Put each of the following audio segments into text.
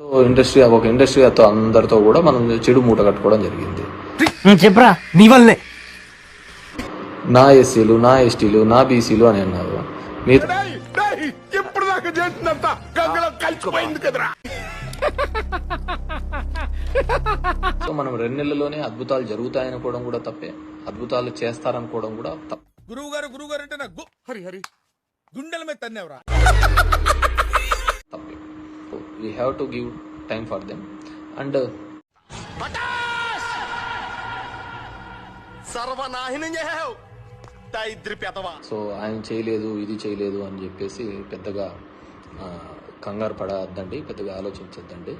Industry ఒక ఇండస్ట్రీతో అందరితో కూడా మనం చెడు మూట కట్టుకోవడం జరిగింది. చెప్పరా? నీ వల్లనే. నా ఎస్సీలు నా ఎస్టీలు నా బీసీలు అని అన్నారు. సో మనం రెండు నెలల్లోనే అద్భుతాలు జరుగుతాయనుకోవడం కూడా తప్పే. అద్భుతాలు చేస్తారనుకోవడం కూడా తప్పే. గురువు గారు గురువు గారు అంటే నాకు గు- హరి హరి గుండెల మీద తన్నేవరా? తప్పే. We have to give time for them and సర్వనాశనం చేసావు సో ఆయన చేయలేదు ఇది చేయలేదు అని చెప్పేసి పెద్దగా కంగారు పడద్దండి పెద్దగా ఆలోచించద్దండి.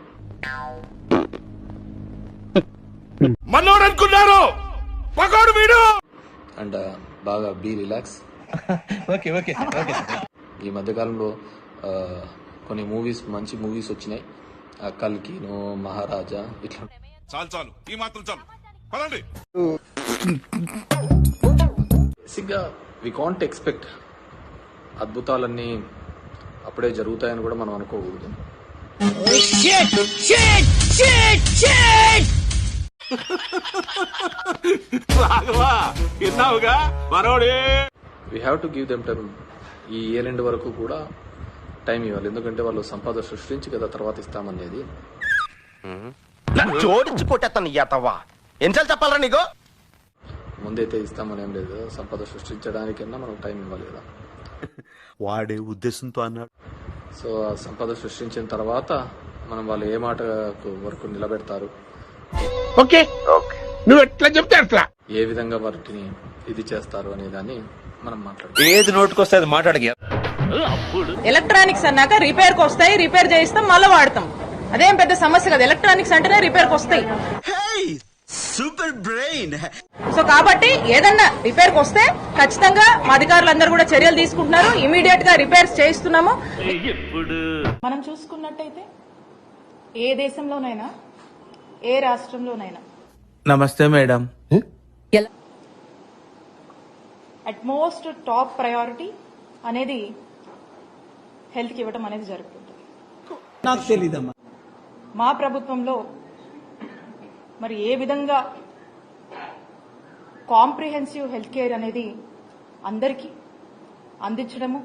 మనోడు అనుకున్నారు పకోడు వీడు! అండ్ బాగా be relax. Okay okay okay. ఈ మధ్యకాలంలో కొన్ని మూవీస్ మంచి మూవీస్ వచ్చినాయి. ఆ, కల్కిను మహారాజా ఇట్లా. చాలు చాలు. ఈ మాత్రం చాలు. పదండి. బేసిక్గా వి కాంట్ ఎక్స్పెక్ట్ అద్భుతాలన్నీ అప్పుడే జరుగుతాయని కూడా మనం అనుకోకూడదు. విన్నావుగా? మనోడే. We have to give them time ఈ ఇయర్ ఎండ్ వరకు కూడా టైం ఇవ్వాలి. ఎందుకంటే వాళ్ళు సంపద సృష్టించి కదా తర్వాత ఇస్తామనేది. జోడించి కొట్టేస్తాను ఎతవా ఎన్నిసార్లు చెప్పాలరా నీకు? ముందైతే ఇస్తామని ఏం లేదు. సంపద సృష్టించడానికన్నా మనం టైం ఇవ్వాలి కదా. వాడే ఉద్దేశంతో అన్నాడు. సో ఆ సంపద సృష్టించిన తర్వాత మనం వాళ్ళు ఏ మాట వరకు నిలబెడతారు? ఓకే. నువ్వు ఎట్లా చెప్తే అట్లా. ఏ విధంగా వాటిని ఇది చేస్తారు అనే దాన్ని మనం మాట్లాడుతాం. ఏది నోటుకొస్తే అది మాట్లాడగ ఎలక్ట్రానిక్స్ అన్నాక రిపేర్కి వస్తాయి రిపేర్ చేయిస్తాం మళ్ళీ వాడతాం. అదేం పెద్ద సమస్య కదా. ఎలక్ట్రానిక్స్ అంటేనే రిపేర్కి వస్తాయి. సూపర్ బ్రెయిన్ సో కాబట్టి ఏదన్నా రిపేర్కి వస్తే ఖచ్చితంగా మా అధికారులందరూ కూడా చర్యలు తీసుకుంటున్నారు. ఇమీడియట్గా రిపేర్స్ చేయిస్తున్నాము. మనం చూసుకున్నట్టయితే ఏ దేశంలోనైనా ఏ రాష్ట్రంలోనైనా నమస్తే madam. At most top priority అనేది హెల్త్కి ఇవ్వడం అనేది జరుగుతుంది. నాకు తెలీదమ్మా. మా ప్రభుత్వంలో మరి ఏ విధంగా కాంప్రిహెన్సివ్ హెల్త్ కేర్ అనేది అందరికీ అందించడము?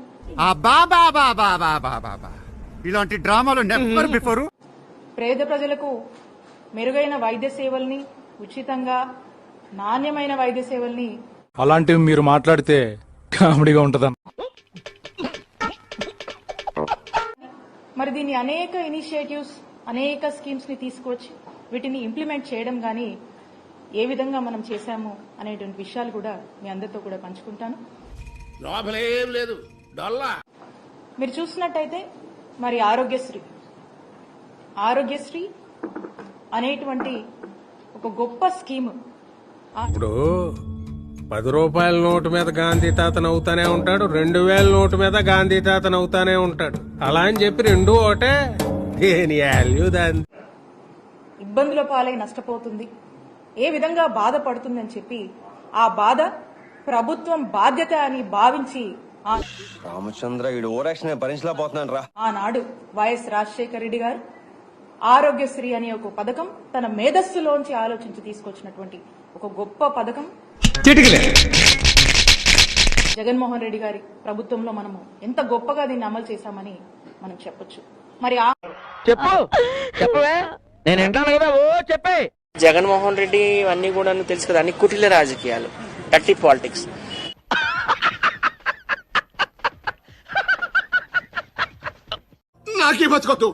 ఇలాంటి డ్రామాలు నెవర్ బిఫోర్ పేద ప్రజలకు మెరుగైన వైద్య సేవల్ని ఉచితంగా నాణ్యమైన వైద్య సేవల్ని అలాంటివి మీరు మాట్లాడితే కామెడీగా ఉంటదన్న మరి దీన్ని అనేక ఇనిషియేటివ్స్ అనేక స్కీమ్స్ని తీసుకొచ్చి వీటిని ఇంప్లిమెంట్ చేయడం కానీ ఏ విధంగా మనం చేశాము అనేటువంటి విషయాలు కూడా మీ అందరితో కూడా పంచుకుంటాను. లేదు. డొల్లా. మీరు చూసినట్టయితే మరి ఆరోగ్యశ్రీ. ఆరోగ్యశ్రీ అనేటువంటి ఒక గొప్ప స్కీమ్. ఇప్పుడు పది రూపాయల నోటు మీద గాంధీ తాత నవ్వుతానే ఉంటాడు రెండు వేల నోటు మీద గాంధీ తాత నవ్వుతానే ఉంటాడు. అలా అని చెప్పి రెండు ఒకటే దేని వాల్యూ దాని ఇబ్బందుల పాలై నష్టపోతుంది. ఏ విధంగా బాధపడుతుందని చెప్పి ఆ బాధ ప్రభుత్వం బాధ్యత అని భావించి ఆ- రామచంద్ర ఈడు ఓరాక్షన్ భరించలేకపోతున్నాను రా. ఆనాడు వైఎస్ రాజశేఖర రెడ్డి గారు ఆరోగ్యశ్రీ అనే ఒక పథకం తన మేధస్సులోంచి ఆలోచించి తీసుకొచ్చినటువంటి ఒక గొప్ప పథకం. జగన్మోహన్ రెడ్డి గారి ప్రభుత్వంలో మనము ఎంత గొప్పగా దీన్ని అమలు చేశామని మనం చెప్పొచ్చు. మరి ఆ చెప్పు. చెప్పవే. నేను వింటాను కదా. ఓ చెప్పే. జగన్మోహన్ రెడ్డి అన్ని కూడా తెలుసు కదా అన్ని కుటిల రాజకీయాలు టట్టి పాలిటిక్స్ నాకే బతుకొద్దు?